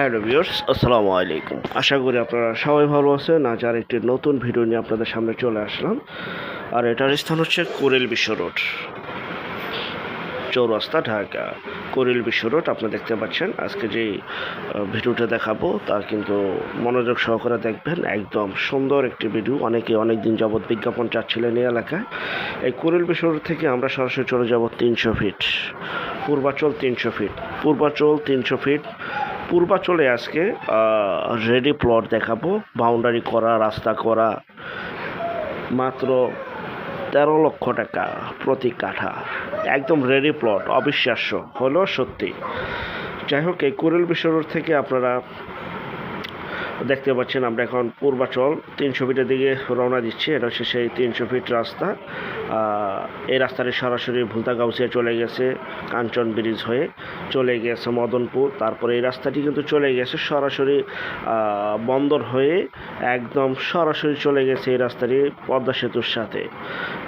Hello viewers, আসসালামু আলাইকুম। আশা করি আপনারা সবাই ভালো আছেন। আজ আর একটি নতুন ভিডিও নিয়ে আপনাদের সামনে চলে আসলাম। আর এটার স্থান হচ্ছে কোরেল বিশ্ব রোড। চৌরাস্তা ঢাকা। কোরেল বিশ্ব রোড আপনি দেখতে পাচ্ছেন। আজকে যেই ভিডিওটা দেখাবো তা কিন্তু মনোযোগ সহকারে দেখবেন। একদম সুন্দর একটি ভিডিও। অনেকে অনেক দিন যাবৎ বিজ্ঞাপন চাচ্ছিলেন এই এলাকায়। এই কোরেল বিশ্ব রোড থেকে আমরা সরাসরি চলে যাব তিনশো ফিট। পূর্বাচল তিনশো ফিট। পূর্বাচল তিনশো ফিট। পূর্বাচলে আজকে রেডি প্লট দেখাবো বাউন্ডারি করা, রাস্তা করা, মাত্র তেরো লক্ষ টাকা প্রতি কাঠা। একদম রেডি প্লট অবিশ্বাস্য, হলো সত্যি। যাই হোক, এই কুরেল বিশ্বর থেকে আপনারা দেখতে পাচ্ছেন আমরা এখন পূর্বাচল, তিনশো ফিটের দিকে রওনা দিচ্ছি। এটা হচ্ছে সেই তিনশো ফিট রাস্তা। এই রাস্তাটি সরাসরি ভুলতাগাউসিয়া চলে গেছে, কাঞ্চন ব্রিজ হয়ে চলে গেছে মদনপুর। তারপরে এই রাস্তাটি কিন্তু চলে গেছে সরাসরি বন্দর হয়ে একদম সরাসরি চলে গেছে এই রাস্তাটি পদ্মা সেতুর সাথে।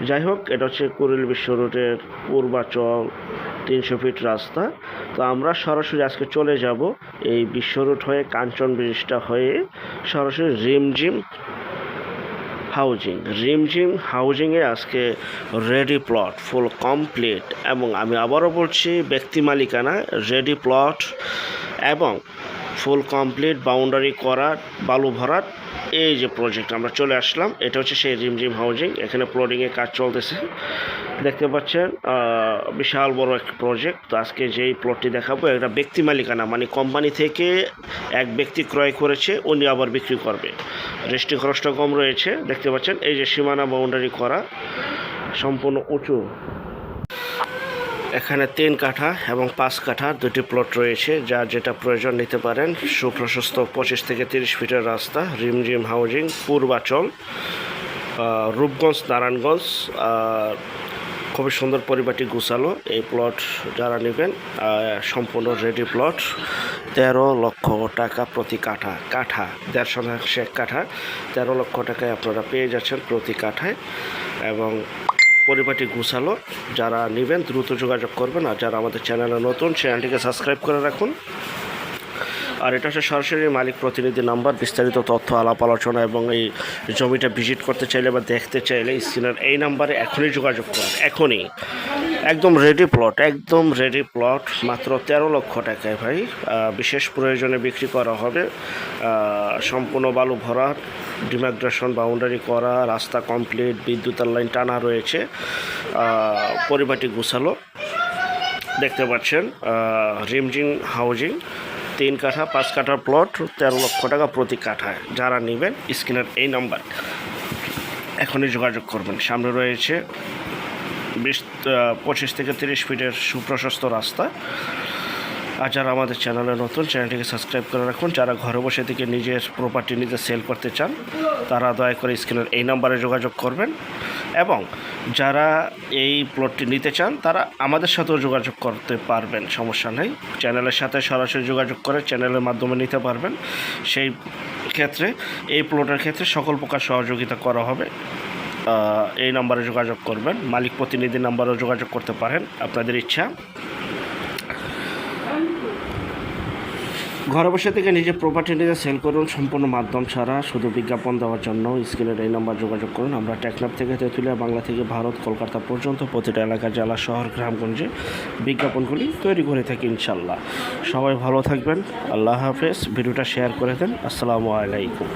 যাই হোক, এটা হচ্ছে কুড়িল বিশ্ব রোডের পূর্বাচল, তিনশো ফিট রাস্তা। তো আমরা সরাসরি আজকে চলে যাব এই বিশ্ব রোড হয়ে, কাঞ্চন ব্রিজটা হয়ে সরাসরি রিমঝিম হাউজিং। রিমঝিম হাউজিংয়ে আজকে রেডি প্লট ফুল কমপ্লিট এবং আমি আবারও বলছি, ব্যক্তি মালিকানা রেডি প্লট এবং ফুল কমপ্লিট বাউন্ডারি করা, বালু ভরাট এই যে প্রজেক্ট আমরা চলে আসলাম, এটা হচ্ছে সেই রিমঝিম হাউজিং এখানে প্লটিংয়ের কাজ চলতেছে। দেখতে পাচ্ছেন বিশাল বড় একটা প্রজেক্ট তো আজকে যেই প্লটটি দেখাবো, এটা ব্যক্তি মালিকানা মানে কোম্পানি থেকে এক ব্যক্তি ক্রয় করেছে, উনি আবার বিক্রি করবে। রেজিস্ট্রি খরচটা কম রয়েছে, দেখতে পাচ্ছেন, এই যে সীমানা বাউন্ডারি করা, সম্পূর্ণ উঁচু। এখানে তিন কাঠা এবং পাঁচ কাঠা দুটি প্লট রয়েছে, যা যেটা প্রয়োজন নিতে পারেন। সুপ্রশস্ত পঁচিশ থেকে তিরিশ ফিটের রাস্তা, রিমঝিম হাউজিং, পূর্বাচল রূপগঞ্জ, নারায়ণগঞ্জ খুবই সুন্দর পরিবারটি গুছালো। এই প্লট যারা নেবেন সম্পূর্ণ রেডি প্লট তেরো লক্ষ টাকা প্রতি কাঠা কাঠা, দেড় শতাংশ কাঠা, তেরো লক্ষ টাকায় আপনারা পেয়ে যাচ্ছেন প্রতি কাঠায়। এবং পরিবারটি গুছালো। যারা নেবেন দ্রুত যোগাযোগ করবেন আর যারা আমাদের চ্যানেলে নতুন, চ্যানেলটিকে সাবস্ক্রাইব করে রাখুন। আর এটা হচ্ছে সরাসরি মালিক প্রতিনিধি নাম্বার, বিস্তারিত তথ্য, আলাপ, আলোচনা এবং এই জমিটা ভিজিট করতে চাইলে বা দেখতে চাইলে স্ক্রিনের এই নাম্বারে এখনই যোগাযোগ করুন। এখনই। একদম রেডি প্লট একদম রেডি প্লট মাত্র তেরো লক্ষ টাকায় ভাই। বিশেষ প্রয়োজনে বিক্রি করা হবে। সম্পূর্ণ বালু ভরা ডিমাগ্রেশন বাউন্ডারি করা, রাস্তা কমপ্লিট বিদ্যুতের লাইন টানা রয়েছে। পরিবারটি গুছালো। দেখতে পাচ্ছেন রিমজিং হাউজিং তিন কাঠা, পাঁচ কাঠার প্লট তেরো লক্ষ টাকা প্রতি কাঠায়। যারা নেবেন, স্ক্রিনের এই নাম্বার। এখনই যোগাযোগ করবেন। সামনে রয়েছে বিশ পঁচিশ থেকে তিরিশ ফিটের সুপ্রশস্ত রাস্তা। আর যারা আমাদের চ্যানেলে নতুন, চ্যানেলটিকে সাবস্ক্রাইব করে রাখুন। যারা ঘরে বসে থেকে নিজের প্রপার্টি নিজে সেল করতে চান, তারা দয়া করে স্ক্রিনের এই নাম্বারে যোগাযোগ করবেন। এবং যারা এই প্লটটি নিতে চান, তারা আমাদের সাথেও যোগাযোগ করতে পারবেন, সমস্যা নেই। চ্যানেলের সাথে সরাসরি যোগাযোগ করে চ্যানেলের মাধ্যমে নিতে পারবেন। সেই ক্ষেত্রে, এই প্লটের ক্ষেত্রে সকল প্রকার সহযোগিতা করা হবে। এই নাম্বারে যোগাযোগ করবেন। মালিক প্রতিনিধি নাম্বারেও যোগাযোগ করতে পারেন। আপনাদের ইচ্ছা ঘরে বসে থেকে নিজের প্রপার্টি নিজে সেল করুন, সম্পূর্ণ মাধ্যম ছাড়া, শুধু বিজ্ঞাপন দেওয়ার জন্য। স্ক্রিনের এই নাম্বার যোগাযোগ করুন। আমরা টেকনাফ থেকে তেঁতুলিয়া, বাংলা থেকে ভারত, কলকাতা পর্যন্ত প্রতিটা এলাকা, জেলা, শহর, গ্রামগঞ্জে বিজ্ঞাপনগুলি তৈরি করে থাকি ইনশাল্লাহ সবাই ভালো থাকবেন। আল্লাহ হাফেজ। ভিডিওটা শেয়ার করে দেন। আসসালামু আলাইকুম।